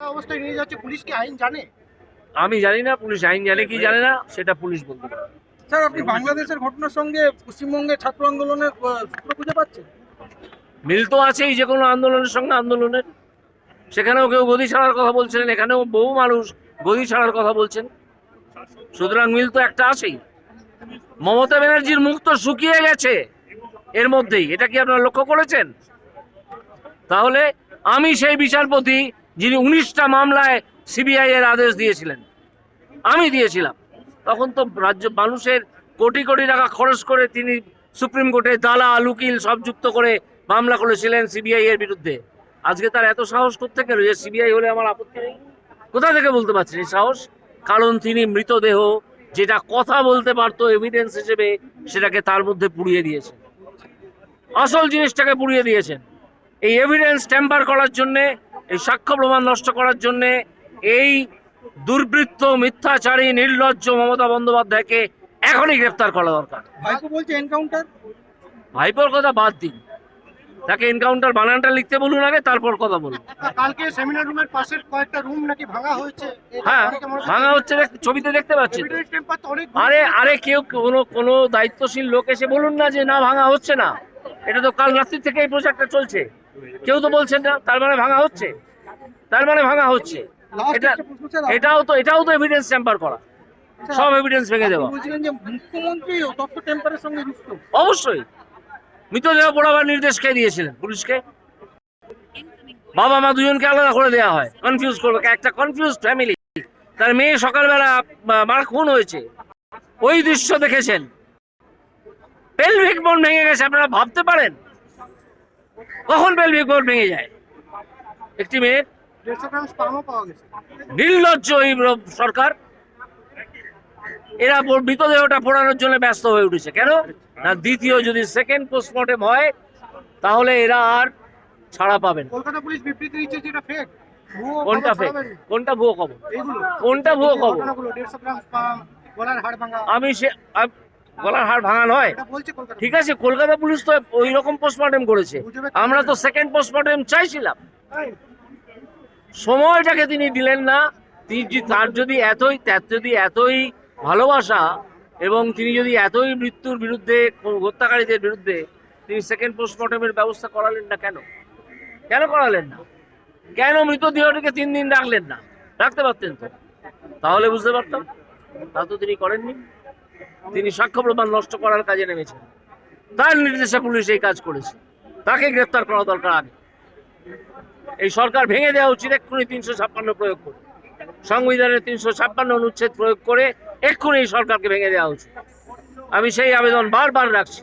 অবস্থায় নিয়ে যাচ্ছে পুলিশ কি আইন জানে? আমি জানি না পুলিশ আইন জানে কি জানে না সেটা পুলিশ বলতে পারে। স্যার আপনি বাংলাদেশের ঘটনার সঙ্গে পশ্চিমবঙ্গের ছাত্র আন্দোলনের সূত্র খুঁজে পাচ্ছেন? মিল তো আছেই যে কোনো আন্দোলনের সঙ্গে আন্দোলনের। সেখানেও কেউ গদি ছাড়ার কথা বলছেন এখানেও বহু মানুষ গদি ছাড়ার কথা বলছেন। সুতরাং মিল তো একটা আছেই। মমতা ব্যানার্জির মুখ তো শুকিয়ে গেছে এর মধ্যেই। এটা কি আপনারা লক্ষ্য করেছেন? তাহলে আমি সেই বিচারপতি যিনি উনিশটা মামলায় সিবিআই এর আদেশ দিয়েছিলেন, আমি দিয়েছিলাম। তখন তো রাজ্য মানুষের কোটি কোটি টাকা খরচ করে তিনি সুপ্রিম কোর্টে দালা লুকিল সব যুক্ত করে মামলা করেছিলেন সিবিআই এর বিরুদ্ধে। আজকে তার এত সাহস করতে গেল যে সিবিআই হলে আমার আপত্তি নেই। কোথা থেকে বলতে পারছেন এই সাহস? কারণ তিনি মৃতদেহ যেটা কথা বলতে পারতো এভিডেন্স হিসেবে সেটাকে তার মধ্যে পুড়িয়ে দিয়েছেন আসল জিনিসটাকে পুড়িয়ে দিয়েছেন। এই এভিডেন্স টেম্পার করার জন্যে এই সাক্ষ্য প্রমাণ নষ্ট করার জন্যে এই দুর্বৃত্ত মিথ্যাচারী নির্লজ্জ মমতা বন্দ্যোপাধ্যায়কে এখনই গ্রেপ্তার করা দরকার। ভাইপো বলছে এনকাউন্টার ভাইপোর কথা বাদ দিন। তাকে এনকাউন্টার বানানটা লিখতে বলুন আগে তারপর কথা বলুন। কালকে সেমিনার রুমের পাশের কয়েকটা রুম নাকি ভাঙা হয়েছে? হ্যাঁ ভাঙা হচ্ছে ছবিতে দেখতে অনেক আরে আরে কেউ কোনো কোনো দায়িত্বশীল লোক এসে বলুন না যে না ভাঙা হচ্ছে না। এটা তো কাল রাত্রি থেকে এই প্রজেক্টটা চলছে। কেউ তো বলছেন না তার মানে ভাঙা হচ্ছে। তার মানে ভাঙা হচ্ছে। এটা- এটাও তো এটাও তো এভিডেন্স টেম্পার করা। সব এভিডেন্স ভেঙে দেওয়া। অবশ্যই। মৃতদেহ পোড়াবার নির্দেশ কে দিয়েছিলেন? পুলিশকে? বাবা মা দুজনকে আলাদা করে দেওয়া হয়। কনফিউজ করবে। একটা কনফিউজ ফ্যামিলি তার মেয়ে সকালবেলা মার খুন হয়েছে। ওই দৃশ্য দেখেছেন। পেলভিক বোন ভেঙে গেছে আপনারা ভাবতে পারেন? কখন পেলভিক বোন ভেঙে যায়? একটি মেয়ের নির্লজ্জ এই সরকার। এরা মৃতদেহটা পোড়ানোর জন্য ব্যস্ত হয়ে উঠেছে। কেন? না দ্বিতীয় যদি সেকেন্ড পোস্টমর্টেম হয় তাহলে এরা আর ছাড়া পাবেন কলকাতা পুলিশ বিবৃতি দিচ্ছে যেটা ফেক কোনটা ফেক কোনটা ভুয়ো খবর? কোনটা ভুয়ো খবর? আমি সে আম- গলার হাড় ভাঙা নয় ঠিক আছে কলকাতা পুলিশ তো ওই রকম পোস্টমর্টেম করেছে আমরা তো সেকেন্ড পোস্টমর্টেম চাইছিলাম। সময়টাকে তিনি দিলেন না। তিনি যদি- তার যদি এতই তার যদি এতই ভালোবাসা এবং তিনি যদি এতই মৃত্যুর বিরুদ্ধে হত্যাকারীদের বিরুদ্ধে তিনি সেকেন্ড পোস্টমর্টমের ব্যবস্থা করালেন না কেন? কেন করালেন না? কেন মৃতদেহটিকে তিন দিন রাখলেন না? রাখতে পারতেন তো। তাহলে বুঝতে পারতাম। তা তো তিনি করেননি। তিনি সাক্ষ্য প্রমাণ নষ্ট করার কাজে নেমেছেন। তার নির্দেশে পুলিশ এই কাজ করেছে। তাকে গ্রেপ্তার করা দরকার আগে। এই সরকার ভেঙে দেওয়া উচিত এক্ষুনি তিনশো ছাপ্পান্ন প্রয়োগ করে। সংবিধানের তিনশো ছাপ্পান্ন অনুচ্ছেদ প্রয়োগ করে এক্ষুনি এই সরকারকে ভেঙে দেওয়া উচিত। আমি সেই আবেদন বারবার রাখছি।